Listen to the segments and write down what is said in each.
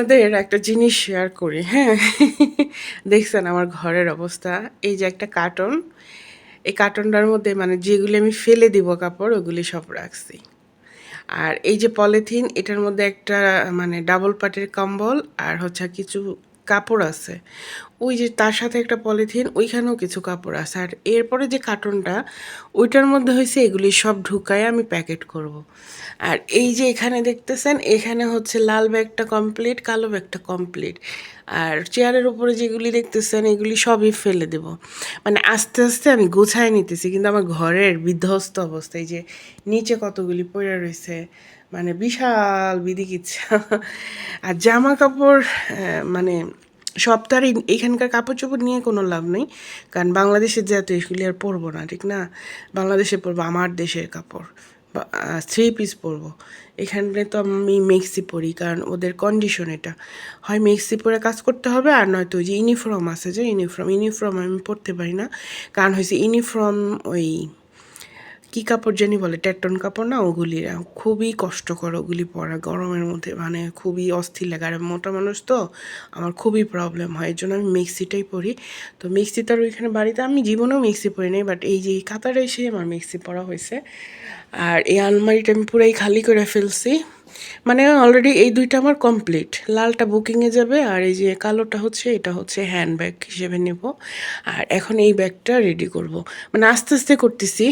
আপনাদের একটা জিনিস শেয়ার করি হ্যাঁ? দেখছেন আমার ঘরের অবস্থা, এই যে একটা কার্টন এই কার্টনটার মধ্যে মানে যেগুলি আমি ফেলে দিব কাপড়, ওগুলি সব রাখছি। আর এই যে পলিথিন এটার মধ্যে একটা মানে ডাবল পাটের কম্বল, আর হচ্ছে কিছু কাপড় আছে। ওই যে তার সাথে একটা পলিথিন, ওইখানেও কিছু কাপড় আছে। আর এরপরে যে কার্টনটা ওইটার মধ্যে হয়েছে এগুলি সব ঢুকায় আমি প্যাকেট করব। আর এই যে এখানে দেখতেছেন, এখানে হচ্ছে লাল ব্যাগটা কমপ্লিট কালো ব্যাগটা কমপ্লিট আর চেয়ারের উপরে যেগুলি দেখতেছেন, এগুলি সবই ফেলে দেব। মানে আস্তে আস্তে আমি গোছায় নিতেছি, কিন্তু আমার ঘরের বিধ্বস্ত অবস্থায় যে নিচে কতগুলি পড়ে রয়েছে মানে বিশাল বিদিক ইচ্ছা। আর জামা কাপড় মানে সব এই- এখানকার কাপড় চোপড় নিয়ে কোনো লাভ নেই। কারণ বাংলাদেশের যেহেতু এগুলি আর পরবো না, ঠিক না? বাংলাদেশে পরবো, আমার দেশের কাপড়। থ্রি পিস পরবো। এখানে তো আমি মেক্সি পরি, কারণ ওদের কন্ডিশন এটা। হয় মেক্সি পরে কাজ করতে হবে, আর নয়তো ওই যে ইউনিফর্ম আছে যে ইউনিফর্ম ইউনিফর্ম আমি পরতে পারি না। কারণ হয়েছে ইউনিফর্ম ওই কি কাপড় জানি বলে, ট্যাটন কাপড় না ওগুলি খুবই কষ্টকর ওগুলি পরা, গরমের মধ্যে মানে খুবই অস্থির লাগে। আর মোটা মানুষ তো আমার খুবই প্রবলেম হয় এর জন্য আমি মিক্সিটাই পরি। তো মিক্সি তো আর ওইখানে বাড়িতে, আমি জীবনেও মিক্সি পরি নাই বাট এই যে কাতারে এসে আমার মিক্সি পরা হয়েছে। আর এই আলমারিটা আমি পুরাই খালি করে ফেলছি। মানে অলরেডি এই দুইটা আমার কমপ্লিট লালটা বুকিংয়ে যাবে আর এই যে কালোটা হচ্ছে, এটা হচ্ছে হ্যান্ড ব্যাগ হিসেবে নেব। আর এখন এই ব্যাগটা রেডি করব। মানে আস্তে আস্তে করতেছি,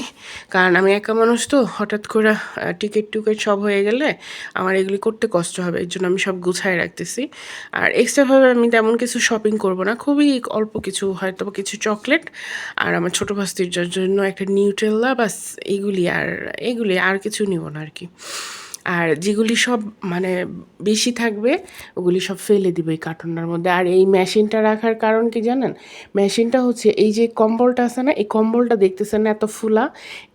কারণ আমি একা মানুষ তো, হঠাৎ করে টিকিট টুকেট সব হয়ে গেলে আমার এগুলি করতে কষ্ট হবে, এর জন্য আমি সব গুছায় রাখতেছি। আর এক্সট্রাভাবে আমি তেমন কিছু শপিং করব না, খুবই অল্প কিছু, হয়তো কিছু চকলেট আর আমার ছোটো ভাস্তির জন্য একটা নিউট্রেল্লা বাস এইগুলি আর এইগুলি আর কিছু নিব না আর কি। আর যেগুলি সব মানে বেশি থাকবে, ওগুলি সব ফেলে দিবে এই কার্টুনটার মধ্যে। আর এই মেশিনটা রাখার কারণ কি জানেন? মেশিনটা হচ্ছে, এই যে কম্বলটা আছে না, এই কম্বলটা দেখতেছেন না এত ফুলা?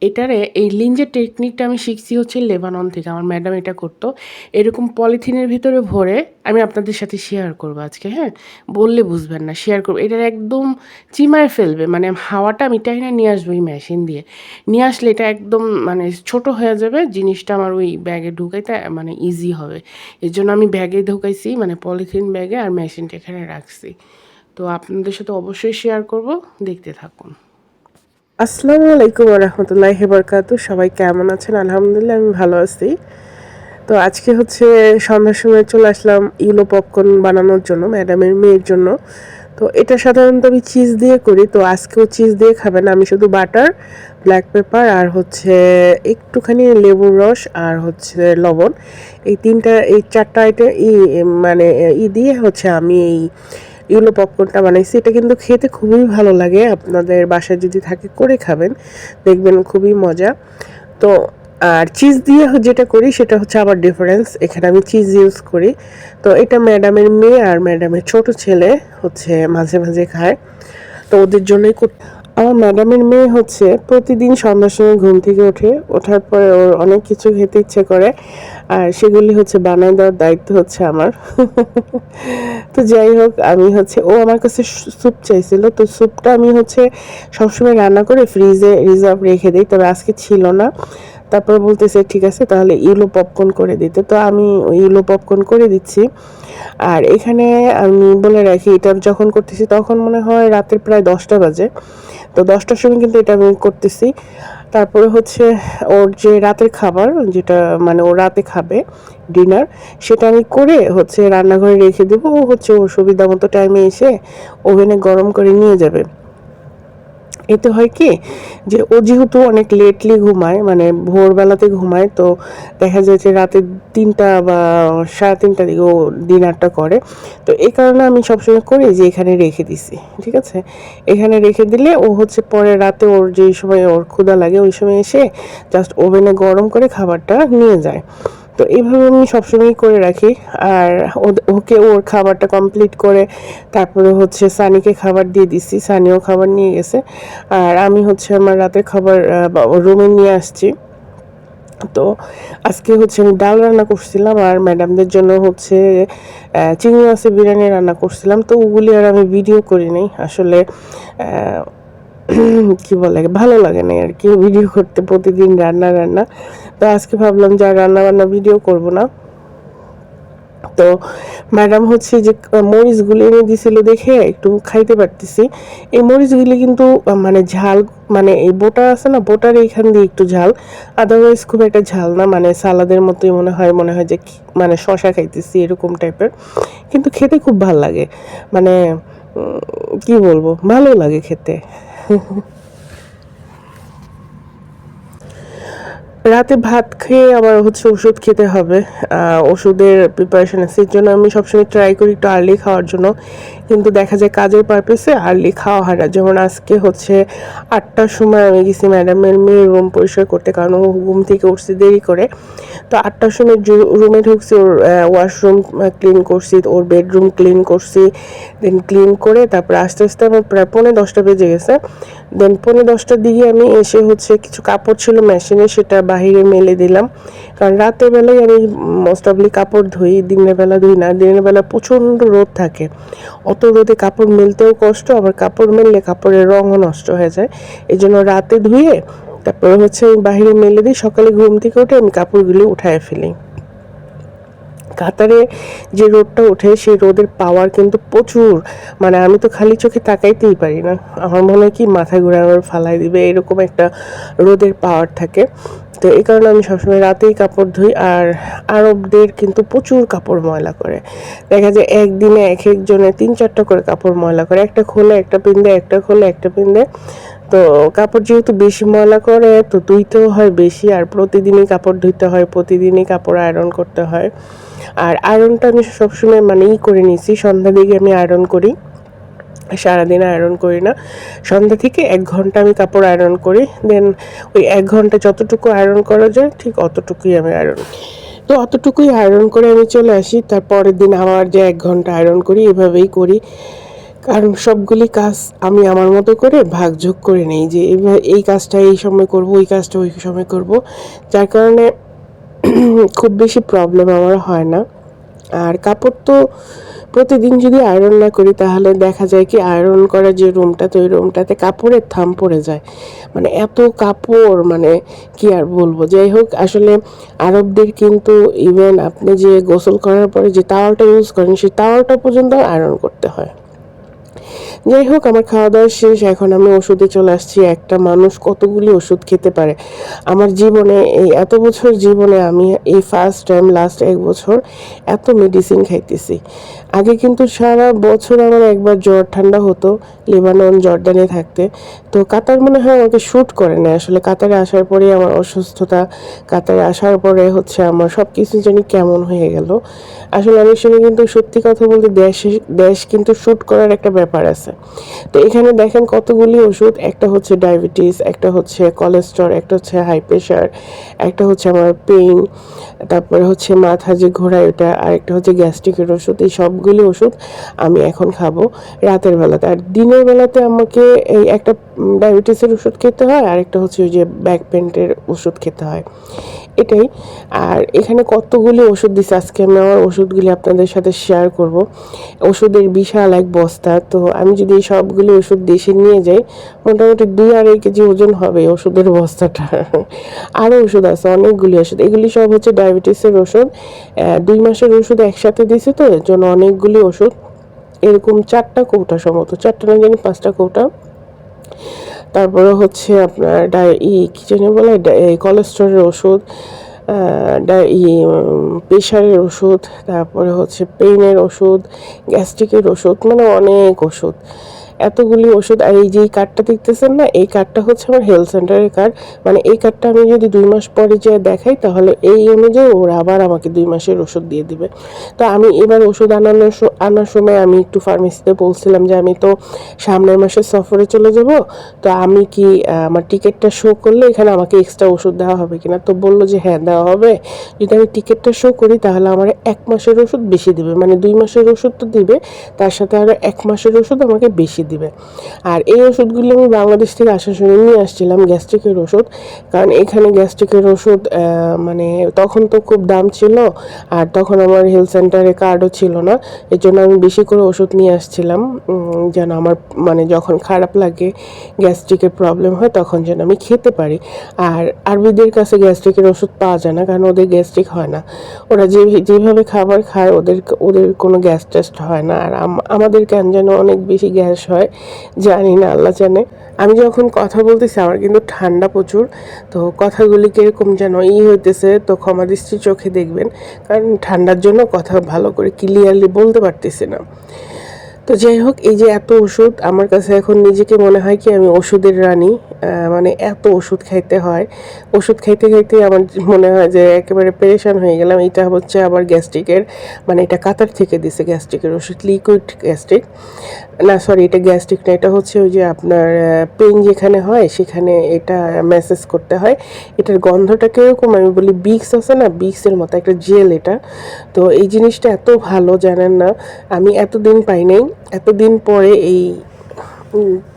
এটারে এই লিঞ্জের টেকনিকটা আমি শিখছি হচ্ছে লেবানন থেকে। আমার ম্যাডাম এটা করতো। এরকম পলিথিনের ভিতরে ভরে আমি আপনাদের সাথে শেয়ার করব আজকে হ্যাঁ? বললে বুঝবেন না শেয়ার করব। এটার একদম চিমায় ফেলবে মানে হাওয়াটা আমি টাইনা নিয়ে আসব এই মেশিন দিয়ে। নিয়ে আসলে এটা একদম মানে ছোট হয়ে যাবে, জিনিসটা আমার ওই ব্যাগে ঢুকাইতে মানে ইজি হবে। এর জন্য আমি ব্যাগে ঢুকাইছি মানে পলিথিন ব্যাগে আর মেশিনটা এখানে রাখছি। তো আপনাদের সাথে অবশ্যই শেয়ার করব, দেখতে থাকুন। আসসালামু আলাইকুম রহমতুল্লাহ বরকাতু সবাই কেমন আছেন? আলহামদুলিল্লাহ, আমি ভালো আছি। তো আজকে হচ্ছে সন্ধ্যার সময় চলে আসলাম ইউলো পপকর্ন বানানোর জন্য, ম্যাডামের মেয়ের জন্য। তো এটা সাধারণত আমি চিজ দিয়ে করি, তো আজকেও চিজ দিয়ে খাবেন। আমি শুধু বাটার ব্ল্যাক পেপার আর হচ্ছে একটুখানি লেবুর রস, আর হচ্ছে লবণ। এই তিনটা, এই চারটা আইটেম ই মানে ই দিয়ে হচ্ছে আমি এই ইউলো পপকর্নটা বানাইছি। এটা কিন্তু খেতে খুবই ভালো লাগে। আপনাদের বাসায় যদি থাকে, করে খাবেন। দেখবেন খুবই মজা। তো, আর চিজ দিয়ে যেটা করি, সেটা হচ্ছে আবার ডিফারেন্স এখানে আমি চিজ ইউজ করি। তো, এটা ম্যাডামের মেয়ে আর ম্যাডামের ছোট ছেলে হচ্ছে মাঝে মাঝে খায়। তো, ওদের জন্যই আমার ম্যাডামের মেয়ে হচ্ছে প্রতিদিন সন্ধ্যার সময় ঘুম থেকে ওঠে ওঠার পরে ওর অনেক কিছু খেতে ইচ্ছে করে। আর সেগুলি হচ্ছে বানায় দেওয়ার দায়িত্ব হচ্ছে আমার। তো যাই হোক, আমি হচ্ছে, ও আমার কাছে স্যুপ চাইছিল। তো স্যুপটা আমি হচ্ছে সবসময় রান্না করে ফ্রিজে রিজার্ভ রেখে দিই। তবে আজকে ছিল না। তারপর বলতেছে, ঠিক আছে, তাহলে ইউলো পপকর্ন করে দিতে। তো আমি ওই ইউলো পপকর্ন করে দিচ্ছি। আর এখানে আমি বলে রাখি, এটা যখন করতেছি, তখন মনে হয় রাতের প্রায় দশটা বাজে। তো দশটার সময় কিন্তু এটা আমি করতেছি। তারপরে হচ্ছে ওর যে রাতের খাবার, যেটা মানে ও রাতে খাবে ডিনার, সেটা আমি করে হচ্ছে রান্নাঘরে রেখে দেবো। ও হচ্ছে ওর সুবিধা মতো টাইমে এসে ওভেনে গরম করে নিয়ে যাবে। এতে হয় কি যে ও যেহেতু অনেক লেটলি ঘুমায় মানে ভোরবেলাতে ঘুমায়, তো দেখা যায় যে রাতে তিনটা বা সাড়ে তিনটার দিকে ও ডিনারটা করে। তো এই কারণে আমি সবসময় করি যে এখানে রেখে দিছি, ঠিক আছে? এখানে রেখে দিলে ও হচ্ছে পরে রাতে ওর যেই সময় ওর ক্ষুধা লাগে, ওই সময় এসে জাস্ট ওভেনে গরম করে খাবারটা নিয়ে যায়। তো এইভাবে আমি সবসময় করে রাখি। আর ওকে ওর খাবারটা কমপ্লিট করে তারপরে হচ্ছে সানিকে খাবার দিয়ে দিছি। সানিও খাবার নিয়ে গেছে। আর আমি হচ্ছে আমার রাতের খাবার রুমে নিয়ে আসছি। তো আজকে হচ্ছে আমি ডাল রান্না করছিলাম আর ম্যাডামদের জন্য হচ্ছে চিংড়ি মাছের বিরিয়ানি রান্না করছিলাম। তো ওগুলি আর আমি ভিডিও করি নাই। আসলে কি বলে, ভালো লাগে না আর কি। ভিডিও করতে প্রতিদিন রান্না রান্না। তো আজকে ভাবলাম যে আর রান্না বান্না ভিডিও করব না। তো ম্যাডাম হচ্ছে যে, মরিচগুলি এনে দিছিল দেখে একটু খাইতে পারতেছি। এই মরিচগুলি কিন্তু মানে ঝাল মানে এই বোটা আছে না, বোটার এইখান দিয়ে একটু ঝাল। আদারওয়াইজ খুব একটা ঝাল না মানে সালাদের মতোই মনে হয় মনে হয় যে মানে শশা খাইতেছি এরকম টাইপের কিন্তু খেতে খুব ভালো লাগে। মানে কি বলব ভালো লাগে খেতে। রাতে ভাত খেয়ে আবার হচ্ছে ওষুধ খেতে হবে। ওষুধের প্রিপারেশন আছে। জন্য আমি সবসময় ট্রাই করি একটু আর্লি খাওয়ার জন্য। কিন্তু দেখা যায় কাজের পারপাসে আর্লি খাওয়া হয় না। যেমন আজকে হচ্ছে আটটার সময় আমি গেছি ম্যাডামের মেয়ের রুম পরিষ্কার করতে। কারণ ও ঘুম থেকে উঠছি দেরি করে। তো আটটার সময় রুমে ঢুকছি ওর ওয়াশরুম ক্লিন করছি, ওর বেডরুম ক্লিন করছি। দেন ক্লিন করে তারপরে আস্তে আস্তে আমার প্রায় পৌনে দশটা বেজে গেছে। দেন পনেরো দশটার দিকে আমি এসে হচ্ছে কিছু কাপড় ছিল মেশিনে, সেটা বাহিরে মেলে দিলাম। কারণ রাতের বেলায় আমি মোস্ট অফলি কাপড় ধুই, দিনের বেলা ধুই না। দিনের বেলা প্রচণ্ড রোদ থাকে। অত রোদে কাপড় মেলতেও কষ্ট, আবার কাপড় মেললে কাপড়ের রঙও নষ্ট হয়ে যায়। এই জন্য রাতে ধুয়ে তারপরে হচ্ছে আমি বাহিরে মেলে দিই। সকালে ঘুম থেকে উঠে আমি কাপড়গুলো উঠায় ফেলি। কাতারে যে রোদটা ওঠে, সেই রোদের পাওয়ার কিন্তু প্রচুর। মানে আমি তো খালি চোখে তাকাইতেই পারি না। আমার মনে হয় কি মাথা ঘুরানোর ফালাই দিবে, এরকম একটা রোদের পাওয়ার থাকে। তো এই কারণে আমি সবসময় রাতেই কাপড় ধুই, আর আরবদের কিন্তু প্রচুর কাপড় ময়লা করে। দেখা যায় একদিনে এক একজনের তিন চারটা করে কাপড় ময়লা করে। একটা খোলে, একটা পিন্দে, একটা খোলে, একটা পিন্দে। তো কাপড় যেহেতু বেশি ময়লা করে, তো ধুইতেও হয় বেশি। আর প্রতিদিনই কাপড় ধুইতে হয়, প্রতিদিনই কাপড় আয়রন করতে হয়। আর আয়রনটা আমি সবসময় মানে ই করে নিয়েছি, সন্ধ্যা দিকে আমি আয়রন করি। সারাদিন আয়রন করি না। সন্ধ্যা থেকে এক ঘণ্টা আমি কাপড় আয়রন করি। দেন ওই এক ঘণ্টা যতটুকু আয়রন করা যায়, ঠিক অতটুকুই আমি আয়রন তো অতটুকুই আয়রন করে আমি চলে আসি। তারপরের দিন আবার যে এক ঘণ্টা আয়রন করি, এভাবেই করি। কারণ সবগুলি কাজ আমি আমার মতো করে ভাগযোগ করে নেই যে এই কাজটা এই সময় করব, ওই কাজটা ওই সময় করব। যার কারণে খুব বেশি প্রবলেম আমার হয় না। আর কাপড় তো প্রতিদিন যদি আয়রন না করি, তাহলে দেখা যায় কি আয়রন করা যে রুমটা তো ওই রুমটাতে কাপড়ের থাম পড়ে যায়। মানে এত কাপড় মানে কি আর বলব? যাই হোক, আসলে আরবদের কিন্তু ইভেন আপনি যে গোসল করার পরে যে টাওয়ালটা ইউজ করেন, সেই টাওয়ালটা পর্যন্ত আয়রন করতে হয়। যাই হোক, আমার খাওয়া দাওয়া শেষ। এখন আমি ওষুধে চলে আসছি। একটা মানুষ কতগুলি ওষুধ খেতে পারে? আমার জীবনে, এই এত বছর জীবনে আমি এই ফার্স্ট টাইম লাস্ট এক বছর এত মেডিসিন খাইতেছি। আগে কিন্তু সারা বছর আমার একবার জ্বর ঠান্ডা হতো, লেবানন জর্ডানে থাকতে। তো কাতার মনে হয় আমাকে শ্যুট করে না আসলে কাতারে আসার পরে আমার অসুস্থতা, কাতারে আসার পরে হচ্ছে আমার সব কিছু জানি কেমন হয়ে গেল। আসলে অনেক সময় কিন্তু সত্যি কথা বলতে দেশ দেশ কিন্তু শ্যুট করার একটা ব্যাপার আছে। তো এখানে দেখেন কতগুলি ওষুধ, একটা হচ্ছে ডায়াবেটিস একটা হচ্ছে কোলেস্ট্রল একটা হচ্ছে হাই প্রেশার একটা হচ্ছে আমার পেইন তারপরে হচ্ছে মাথা যে ঘোরা, এটা আর একটা হচ্ছে গ্যাস্ট্রিকের ওষুধ, এই সবগুলি ওষুধ আমি এখন খাব রাতের বেলাতে। আর দিনের বেলাতে আমাকে এই একটা ডায়াবেটিসের ওষুধ খেতে হয় আর একটা হচ্ছে ওই যে ব্যাক পেন্টের ওষুধ খেতে হয়। এটাই। আর এখানে কতগুলি ওষুধ দিছে? আজকে আমি আমার ওষুধগুলি আপনাদের সাথে শেয়ার করব। ওষুধের বিশাল এক বস্তা। তো আমি যদি এই সবগুলি ওষুধ দেশে নিয়ে যাই, মোটামুটি দুই আড়াই কেজি ওজন হবে ওষুধের বস্তাটা। আরও ওষুধ আছে, অনেকগুলি ওষুধ। এগুলি সব হচ্ছে ডায়াবেটিসের ওষুধ। দুই মাসের ওষুধ একসাথে দিছে তো, এর জন্য অনেকগুলি ওষুধ। এরকম চারটা কৌটা সম্ভবত। চারটা না জানি পাঁচটা কৌটা। তারপরে হচ্ছে আপনার ডায় ই, কী যেন বলে কোলেস্ট্রলের ওষুধ ই প্রেশারের ওষুধ, তারপরে হচ্ছে পেইনের ওষুধ গ্যাস্ট্রিকের ওষুধ মানে অনেক ওষুধ। এতগুলি ওষুধ, আর এই যে এই কার্ডটা দেখতেছেন না, এই কার্ডটা হচ্ছে আমার হেলথ সেন্টারের কার্ড মানে এই কার্ডটা আমি যদি দুই মাস পরে যে দেখাই, তাহলে এই অনুযায়ী ওরা আবার আমাকে দুই মাসের ওষুধ দিয়ে দিবে। তো আমি এবার ওষুধ আনানোর আনার সময় আমি একটু ফার্মেসিতে বলছিলাম যে, আমি তো সামনের মাসে সফরে চলে যাব। তো আমি কি আমার টিকিটটা শো করলে এখানে আমাকে এক্সট্রা ওষুধ দেওয়া হবে কিনা? তো বলল যে হ্যাঁ দেওয়া হবে। যদি আমি টিকিটটা শো করি, তাহলে আমার এক মাসের ওষুধ বেশি দিবে। মানে দুই মাসের ওষুধ তো দিবে, তার সাথে আরও এক মাসের ওষুধ আমাকে বেশি দিবে। আর এই ওষুধগুলো আমি বাংলাদেশ থেকে আসার সময় নিয়ে আসছিলাম, গ্যাস্ট্রিকের ওষুধ। কারণ এখানে গ্যাস্ট্রিকের ওষুধ মানে তখন তো খুব দাম ছিল আর তখন আমার হেলথ সেন্টারে কার্ডও ছিল না। এর জন্য আমি বেশি করে ওষুধ নিয়ে আসছিলাম যেন আমার মানে যখন খারাপ লাগে, গ্যাস্ট্রিকের প্রবলেম হয়, তখন যেন আমি খেতে পারি। আর আরবিদের কাছে গ্যাস্ট্রিকের ওষুধ পাওয়া যায় না, কারণ ওদের গ্যাস্ট্রিক হয় না। ওরা যে, যেভাবে খাবার খায়, ওদের ওদের কোনো গ্যাস টেস্ট হয় না। আর আম- আমাদের কেন যেন অনেক বেশি গ্যাস হয় জানি না, আল্লাহ জানে। আমি যখন কথা বলতেছি, আমার কিন্তু ঠান্ডা প্রচুর, তো কথাগুলি কীরকম যেন ই হইতেছে, তো ক্ষমা দৃষ্টি চোখে দেখবেন, কারণ ঠান্ডার জন্য কথা ভালো করে ক্লিয়ারলি বলতে পারতেছি না। তো যাই হোক, এই যে এত ওষুধ, আমার কাছে এখন নিজেকে মনে হয় কি, আমি ওষুধের রানী মানে এত ওষুধ খাইতে হয়। ওষুধ খাইতে খাইতে আমার মনে হয় যে একেবারে পেরেশান হয়ে গেলাম, এটা হচ্ছে আবার গ্যাস্ট্রিকের মানে এটা কাতার থেকে দিছে গ্যাস্ট্রিকের ওষুধ লিকুইড গ্যাস্ট্রিক না সরি এটা গ্যাস্ট্রিক না, এটা হচ্ছে ওই যে আপনার পেন যেখানে হয়, সেখানে এটা ম্যাসেজ করতে হয়। এটার গন্ধটা কীরকম আমি বলি বিক্স আছে না বিক্সের মতো একটা জেল এটা। তো এই জিনিসটা এত ভালো, জানেন না, আমি এতদিন পাই নাই, এতদিন পরে এই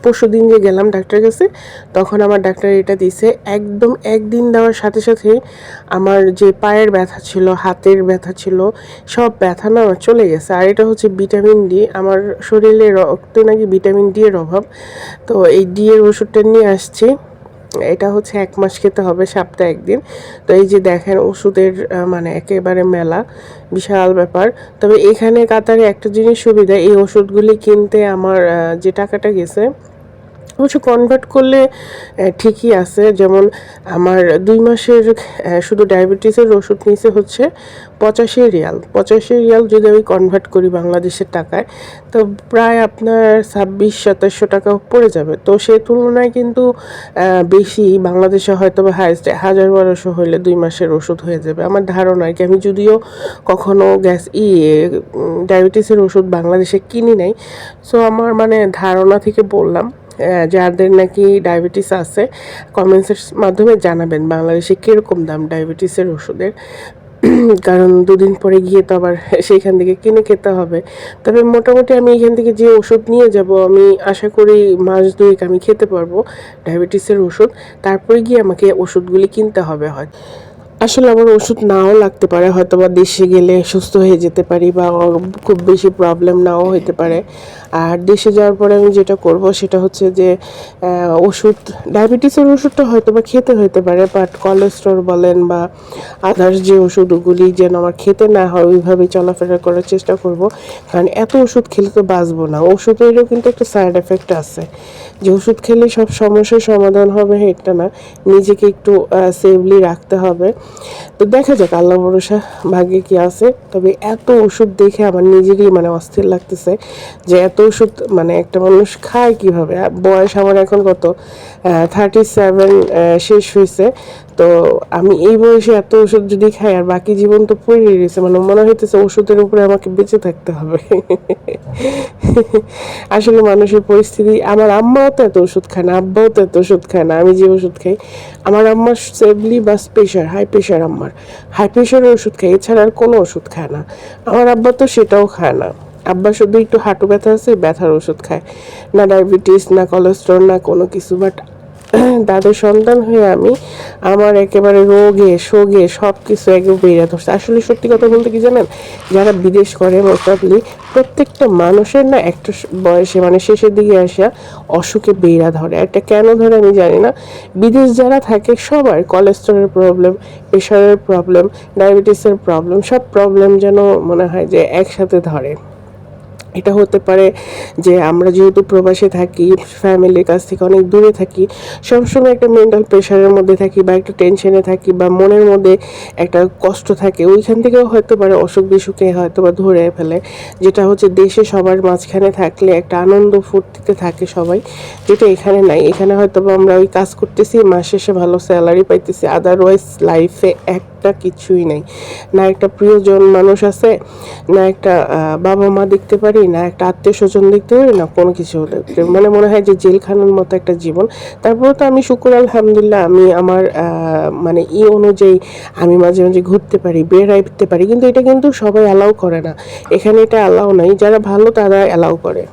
পরশু দিন যে গেলাম ডাক্তারের কাছে, তখন আমার ডাক্তার এটা দিছে, একদম একদিন দেওয়ার সাথে সাথে আমার যে পায়ের ব্যথা ছিল, হাতের ব্যথা ছিল, সব ব্যথা না আমার চলে গেছে। আর এটা হচ্ছে ভিটামিন ডি, আমার শরীরে রক্তে নাকি ভিটামিন ডি এর অভাব। তো এই ডি এর ওষুধটা নিয়ে আসছি। এটা হচ্ছে এক মাস খেতে হবে, সপ্তাহে একদিন। তো এই যে দেখেন ওষুধের মানে একেবারে মেলা, বিশাল ব্যাপার। তবে এখানে কাতারে একটা জিনিস সুবিধা, এই ওষুধগুলি কিনতে আমার যে টাকাটা গেছে অবশ্য কনভার্ট করলে ঠিকই আছে। যেমন আমার দুই মাসের শুধু ডায়াবেটিসের ওষুধ নিচে হচ্ছে পঁচাশি রিয়াল। পঁচাশি রিয়াল যদি আমি কনভার্ট করি বাংলাদেশের টাকায়, তো প্রায় আপনার ছাব্বিশ, সাতাশশো টাকা পড়ে যাবে। তো সে তুলনায় কিন্তু বেশি। বাংলাদেশে হয়তো বা হাইস্ট হাজার বারোশো হলে দুই মাসের ওষুধ হয়ে যাবে। আমার ধারণা আর কি, আমি যদিও কখনো গ্যাস ই ডায়াবেটিসের ওষুধ বাংলাদেশে কিনি নাই সো আমার মানে ধারণা থেকে বললাম। যাদের নাকি ডায়াবেটিস আছে কমেন্টসের মাধ্যমে জানাবেন বাংলাদেশে কীরকম দাম ডায়াবেটিসের ওষুধের। কারণ দুদিন পরে গিয়ে তো আবার সেইখান থেকে কিনে খেতে হবে। তবে মোটামুটি আমি এখান থেকে যে ওষুধ নিয়ে যাব, আমি আশা করি মাস দুয়েক আমি খেতে পারব ডায়াবেটিসের ওষুধ। তারপরে গিয়ে আমাকে ওষুধগুলি কিনতে হবে হয়। আসলে আমার ওষুধ নাও লাগতে পারে হয়তো বা দেশে গেলে সুস্থ হয়ে যেতে পারি বা খুব বেশি প্রবলেম নাও হতে পারে। আর দেশে যাওয়ার পরে আমি যেটা করব সেটা হচ্ছে যে ওষুধ, ডায়াবেটিসের ওষুধটা হয়তো বা খেতে হতে পারে বাট কোলেস্ট্রল বলেন বা আদার্স যে ওষুধগুলি যেন আমার খেতে না হয়, ওইভাবেই চলাফেরা করার চেষ্টা করব। কারণ এত ওষুধ খেলে তো বাঁচবো না। ওষুধেরও কিন্তু একটা সাইড এফেক্ট আছে। যে ওষুধ খেলে সব সমস্যার সমাধান হবে এটা না। নিজেকে একটু সেভলি রাখতে হবে। তো দেখা যাক আল্লাহ ভরসা, ভাগ্যে কি আছে। তবে এত ওষুধ দেখে আমার নিজেকেই মানে অস্থির লাগতেছে যে এত ওষুধ মানে একটা মানুষ খায় কীভাবে? বয়স আমার এখন কত? থার্টি সেভেন শেষ হয়েছে। তো আমি এই বয়সে এত ওষুধ যদি খাই আর বাকি জীবন তো পড়ে গেছে মানে মনে হইতেছে ওষুধের উপরে আমাকে বেঁচে থাকতে হবে। আসলে মানুষের পরিস্থিতি, আমার আম্মাও তো এত ওষুধ খায় না, আব্বাও তো এত ওষুধ খায় না, আমি যে ওষুধ খাই, আমার আম্মার সেভলি বা প্রেশার, হাই প্রেশার আম্মার, হাই প্রেশারের ওষুধ খায়, এছাড়া আর কোনো ওষুধ খায় না। আমার আব্বা তো সেটাও খায় না। আব্বা শুধু একটু হাঁটু ব্যথা আছে, ব্যথার ওষুধ খায়, না ডায়াবেটিস, না কোলেস্ট্রল না কোনো কিছু বাট দাদের সন্তান হয়ে আমি আমার একেবারে রোগে, শোগে সব কিছু একদম বেড়ে ধরছে। আসলে সত্যি কথা বলতে কি জানেন? যারা বিদেশ করে মোস্টলি প্রত্যেকটা মানুষের না একটা বয়সে মানে শেষের দিকে আসা অসুখে বেড়া ধরে। একটা কেন ধরে আমি জানি না। বিদেশ যারা থাকে, সবার কোলেস্ট্রলের প্রবলেম প্রেশারের প্রবলেম ডায়াবেটিসের প্রবলেম সব প্রবলেম যেন মনে হয় যে একসাথে ধরে। এটা হতে পারে যে আমরা যেহেতু প্রবাসে থাকি ফ্যামিলির কাছ থেকে অনেক দূরে থাকি, সবসময় একটা মেন্টাল প্রেশারের মধ্যে থাকি বা একটা টেনশনে থাকি বা মনের মধ্যে একটা কষ্ট থাকে, ওইখান থেকেও হয়তো পারে অসুখ বিসুখে হয়তো বা ধরে ফেলে, যেটা হচ্ছে দেশে সবার মাঝখানে থাকলে একটা আনন্দ ফুর্তিতে থাকে সবাই, যেটা এখানে নাই। এখানে হয়তো বা আমরা ওই কাজ করতেছি, মাস শেষে ভালো স্যালারি পাইতেছি আদারওয়াইজ লাইফে একটা কিছুই নাই। না একটা প্রিয়জন মানুষ আছে, না একটা বাবা মা দেখতে পারি না, একটা আত্মীয় স্বজন দেখতে পারি না, কোনো কিছু হলে। মানে মনে হয় যে জেলখানার মতো একটা জীবন। তারপরে তো আমি শুকুর, আলহামদুলিল্লাহ, আমি আমার মানে ই অনুযায়ী আমি মাঝে মাঝে ঘুরতে পারি বেড়াইতে পারি। কিন্তু এটা কিন্তু সবাই অ্যালাউ করে না। এখানে এটা অ্যালাউ নাই। যারা ভালো, তারা অ্যালাউ করে।